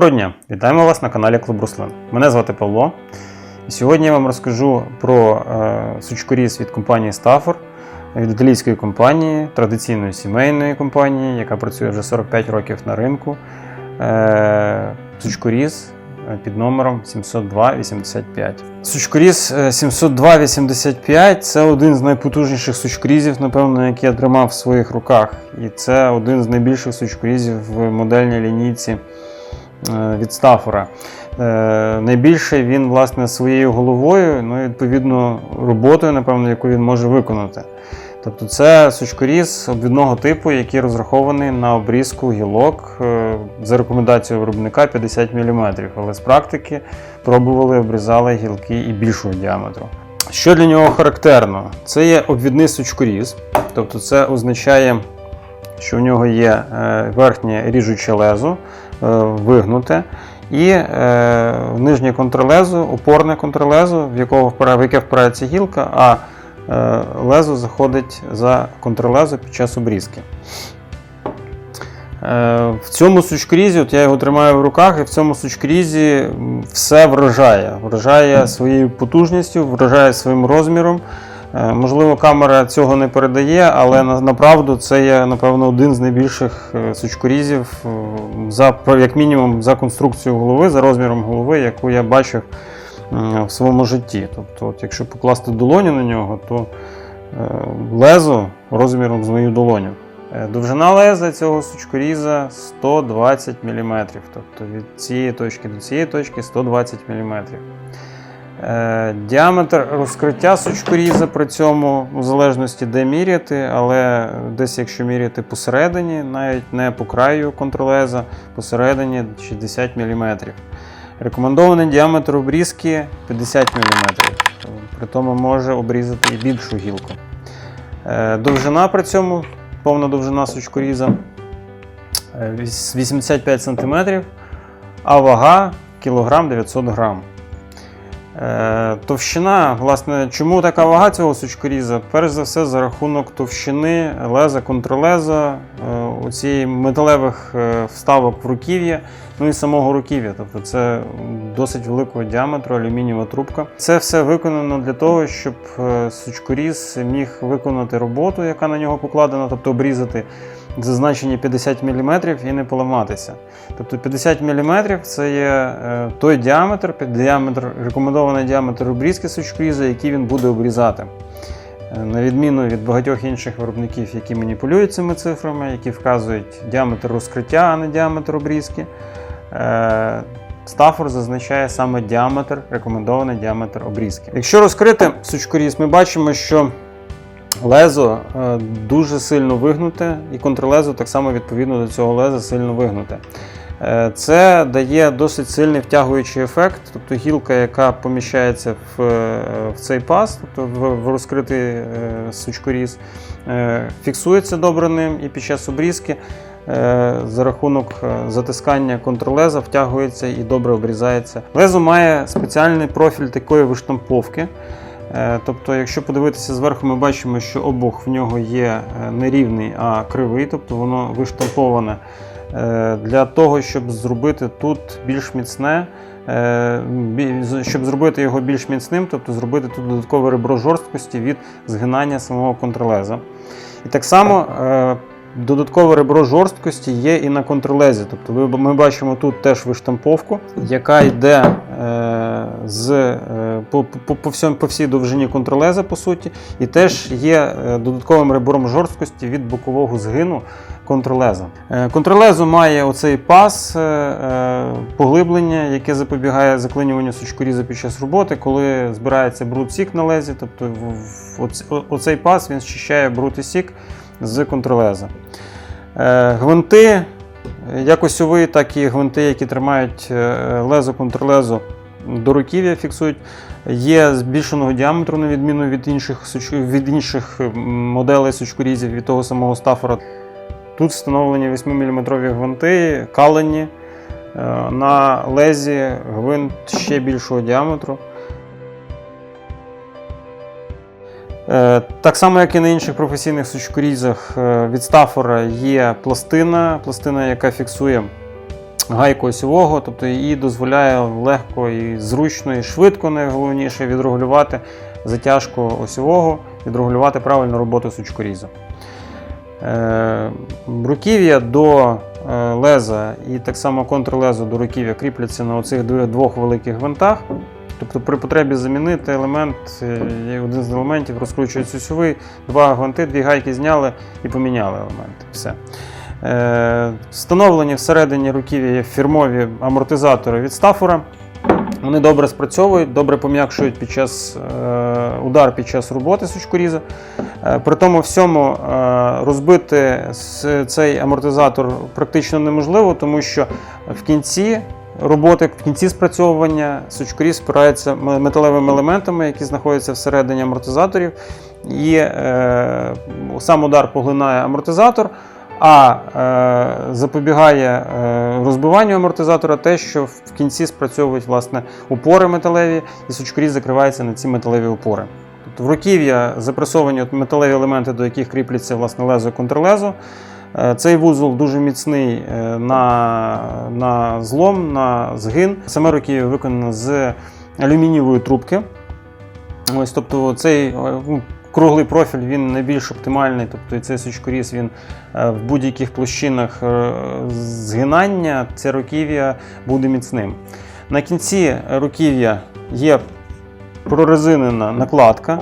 Доброго дня! Вітаємо вас на каналі Клуб Руслин. Мене звати Павло. І сьогодні я вам розкажу про е, сучкоріз від компанії Stafford, від італійської компанії, традиційної сімейної компанії, яка працює вже 45 років на ринку. Е, сучкоріз е, під номером 70285. Сучкоріз е, 70285 це один з найпотужніших сучкорізів, напевно, який я тримав в своїх руках. І це один з найбільших сучкорізів в модельній лінійці від Стафора. Е, Найбільше він, власне, своєю головою, ну і відповідно роботою, напевно, яку він може виконати. Тобто це сучкоріз обвідного типу, який розрахований на обрізку гілок е, за рекомендацією виробника 50 мм. Але з практики пробували, обрізали гілки і більшого діаметру. Що для нього характерно? Це є обвідний сучкоріз, тобто це означає, що в нього є е, верхнє ріжуче лезо, е, вигнуте, і е, нижнє контрлезо, опорне контрлезо, в, якого впира- в яке впирається гілка, а е, лезо заходить за контрлезо під час обрізки. Е, В цьому сучкрізі, от я його тримаю в руках, і в цьому сучкрізі все вражає. Вражає своєю потужністю, вражає своїм розміром. Е, Можливо, камера цього не передає, але направду це є, напевно, один з найбільших е, сучкорізів, е, за, як мінімум, за конструкцією голови, за розміром голови, яку я бачив в своєму житті. Тобто, от, якщо покласти долоню на нього, то лезо розміром з мою долоню. Довжина леза цього сучкоріза 120 мм. Тобто від цієї точки до цієї точки 120 мм. Е, Діаметр розкриття сучкоріза при цьому, у залежності де міряти, але десь якщо міряти посередині, навіть не по краю контролеза, посередині 60 мм. Рекомендований діаметр обрізки 50 мм. При тому може обрізати і більшу гілку. Е, Довжина при цьому, повна довжина сучкоріза е, 85 см, а вага кілограм 900 грам. Е, Товщина, власне, чому така вага цього сучкоріза? Перш за все, за рахунок товщини леза, контрлеза, е, цієї металевих е, вставок в руків'я, ну і самого руків'я. Тобто це досить великого діаметру алюмінієва трубка. Це все виконано для того, щоб сучкоріз міг виконати роботу, яка на нього покладена, тобто обрізати зазначені 50 мм і не поламатися. Тобто 50 мм це є е, той діаметр, діаметр, рекомендований діаметр обрізки сучкоріза, який він буде обрізати. Е, На відміну від багатьох інших виробників, які маніпулюють цими цифрами, які вказують діаметр розкриття, а не діаметр обрізки. е, Стафор зазначає саме діаметр, рекомендований діаметр обрізки. Якщо розкрити сучкоріз, ми бачимо, що лезо е, дуже сильно вигнуте, і контрлезо так само відповідно до цього леза сильно вигнуте. Е, Це дає досить сильний втягуючий ефект, тобто гілка, яка поміщається в, е, в цей паз, тобто в, розкритий сучкоріз, фіксується добре ним і під час обрізки за рахунок затискання контрлеза втягується і добре обрізається. Лезо має спеціальний профіль такої виштамповки. Е, Тобто, якщо подивитися зверху, ми бачимо, що обух в нього є е, не рівний, а кривий, тобто воно виштамповане е, для того, щоб зробити тут більш міцне, щоб зробити його більш міцним, тобто зробити тут додаткове ребро жорсткості від згинання самого контролеза. І так само додаткове ребро жорсткості є і на контролезі. Тобто ми бачимо тут теж виштамповку, яка йде з, е, по, по, по, всьому, по всій довжині контролеза, по суті, і теж є е, додатковим ребром жорсткості від бокового згину контролеза. Е, Контролезо має оцей пас поглиблення, яке запобігає заклинюванню сучкоріза під час роботи, коли збирається бруд сік на лезі. Тобто оцей пас він щищає бруд і сік з контролеза. Гвинти, як осьові, так і гвинти, які тримають лезо контролезо до руків'я, фіксують, є збільшеного діаметру, на відміну від інших, від інших моделей сучкорізів, від того самого стафора. Тут встановлені 8-мм гвинти, калені. Е, На лезі гвинт ще більшого діаметру. Е, Так само, як і на інших професійних сучкорізах, е, від стафора є пластина, пластина, яка фіксує гайку осьового, тобто її дозволяє легко і зручно, і швидко, найголовніше, відрегулювати затяжку осьового, відрегулювати правильну роботу сучкорізу. Е, Руків'я до е, леза і так само контрлезо до руків'я кріпляться на оцих двох- великих гвинтах. Тобто при потребі замінити елемент, е, один з елементів розкручується осьовий, два гвинти, дві гайки зняли і поміняли елементи. Все. Е, Встановлені всередині руків'я фірмові амортизатори від стафора. Вони добре спрацьовують, добре пом'якшують під час е, удар під час роботи сучкоріза. Е, При тому всьому розбити цей амортизатор практично неможливо, тому що в кінці роботи, в кінці спрацьовування сучкоріз спирається металевими елементами, які знаходяться всередині амортизаторів, і сам удар поглинає амортизатор. А е, запобігає е, розбиванню амортизатора те, що в кінці спрацьовують власне упори металеві, і сучкоріз закривається на ці металеві упори. Тобто в руків'я запресовані металеві елементи, до яких кріпляться власне лезо і контрлезо. Е, Цей вузол дуже міцний е, на, на злом, на згин. Саме руків'я виконано з алюмінієвої трубки. Ось, тобто цей е, ну, круглий профіль він найбільш оптимальний, тобто цей сучкоріз він е, в будь-яких площинах е, згинання, це руків'я буде міцним. На кінці руків'я є прорезинена накладка.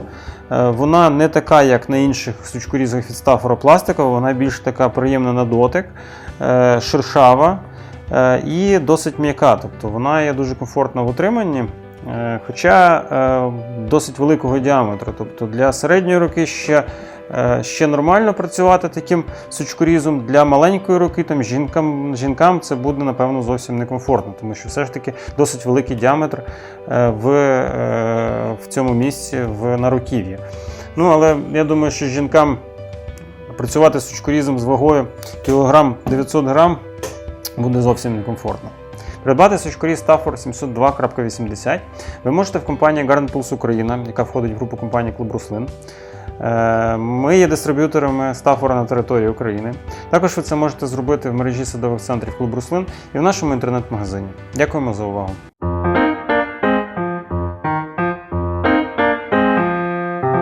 Е, Вона не така, як на інших сучкорізах від стафора пластикова, вона більш така приємна на дотик, шершава і досить м'яка. Тобто вона є дуже комфортна в утриманні. Е, Хоча е, досить великого діаметру. Тобто для середньої руки ще, е, ще нормально працювати таким сучкорізом. Для маленької руки там, жінкам, жінкам це буде напевно зовсім некомфортно, тому що все ж таки досить великий діаметр в, в цьому місці в, на руків'ї. Ну, але я думаю, що жінкам працювати сучкорізом з вагою кілограм 900 грам буде зовсім некомфортно. Придбати сучкоріз Stafford 702.80 ви можете в компанії Garden Pulse Україна, яка входить в групу компанії Клуб Руслин. Е, Ми є дистриб'юторами Стафора на території України. Також ви це можете зробити в мережі садових центрів Клуб Руслин і в нашому інтернет-магазині. Дякуємо за увагу.